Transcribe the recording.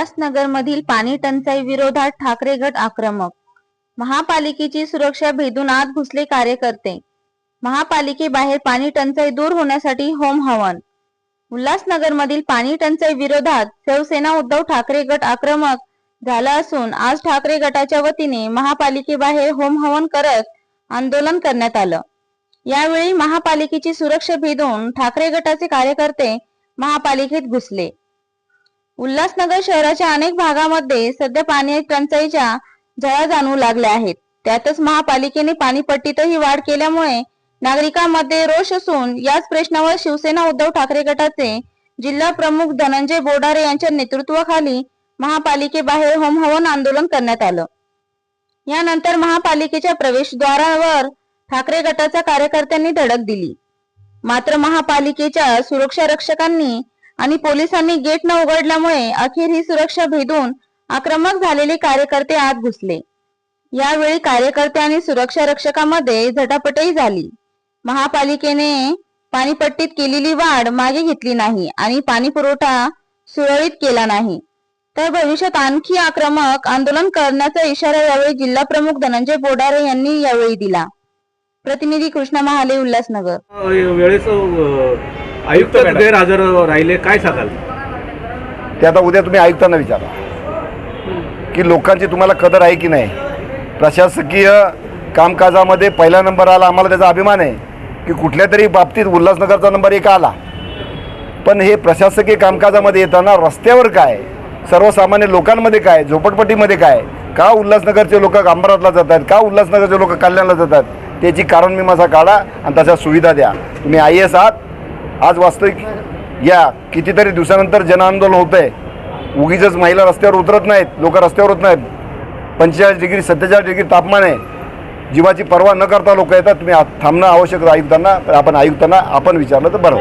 उल्हासनगरमधील पाणी टंचाई विरोधात ठाकरे गट आक्रमक. महापालिकेची सुरक्षा भेदून आत घुसले कार्यकर्ते. महापालिकेबाहेर पाणी टंचाई दूर होण्यासाठी होम हवन. उल्हासनगरमधील पाणी टंचाई विरोधात शिवसेना उद्धव ठाकरे गट आक्रमक झाला असून आज ठाकरे गटाच्या वतीने महापालिकेबाहेर होम हवन करत आंदोलन करण्यात आलं. यावेळी महापालिकेची सुरक्षा भेदून ठाकरे गटाचे कार्यकर्ते महापालिकेत घुसले. उल्हासनगर शहराच्या अनेक भागामध्ये सध्या पाणी टंचाईच्या झळा जाणवू लागल्या आहेत. त्यातच महापालिकेने पाणीपट्टीतही वाढ केल्यामुळे नागरिकांमध्ये रोष असून याच प्रश्नावर शिवसेना उद्धव ठाकरे गटाचे जिल्हा प्रमुख धनंजय बोडारे यांच्या नेतृत्वाखाली महापालिकेबाहेर होम हवन आंदोलन करण्यात आलं. यानंतर महापालिकेच्या प्रवेशद्वारावर ठाकरे गटाच्या कार्यकर्त्यांनी धडक दिली. मात्र महापालिकेच्या सुरक्षा रक्षकांनी आणि पोलिसांनी गेट न उघडल्यामुळे अखेर ही सुरक्षा भेदून आक्रमक झालेले कार्यकर्ते आत घुसले. यावेळी कार्यकर्ते आणि सुरक्षा रक्षकामध्ये झटापटही झाली. महापालिकेने पाणीपट्टीत केलेली वाढ मागे घेतली नाही आणि पाणी पुरवठा सुरळीत केला नाही. तर भविष्यात आणखी आक्रमक आंदोलन करण्याचा इशारा यावेळी जिल्हा प्रमुख धनंजय बोडारे यांनी यावेळी दिला. प्रतिनिधी कृष्णा महाले उल्हासनगर. वेळेच आयुक्त गैरहजर राहिले काय सांगाल? ते आता उद्या तुम्ही आयुक्तांना विचारा. की लोकांची तुम्हाला कदर आहे की नाही? प्रशासकीय कामकाजामध्ये पहिला नंबर आला आम्हाला त्याचा अभिमान आहे की कुठल्या तरी बाबतीत उल्हासनगरचा नंबर एक आला. पण हे प्रशासकीय कामकाजामध्ये येताना रस्त्यावर काय? सर्वसामान्य लोकांमध्ये काय? झोपडपट्टीमध्ये काय? का उल्हासनगरचे लोक अंबरातला जातात? का उल्हासनगरचे लोक कल्याणला जातात? त्याची कारण मीमांसा काढा आणि तशा सुविधा द्या. तुम्ही आय एस आहात आज वास्तविक या कितीतरी दिवसानंतर जनआंदोलन होतं आहे उगीच महिला रस्त्यावर उतरत नाहीत लोक रस्त्यावर होत नाहीत. पंचेचाळीस डिग्री सत्तेचाळीस डिग्री तापमान आहे. जीवाची पर्वा न करता लोक येतात तुम्ही थांबणं आवश्यक आयुक्तांना आपण आयुक्तांना आपण विचारलं तर बरं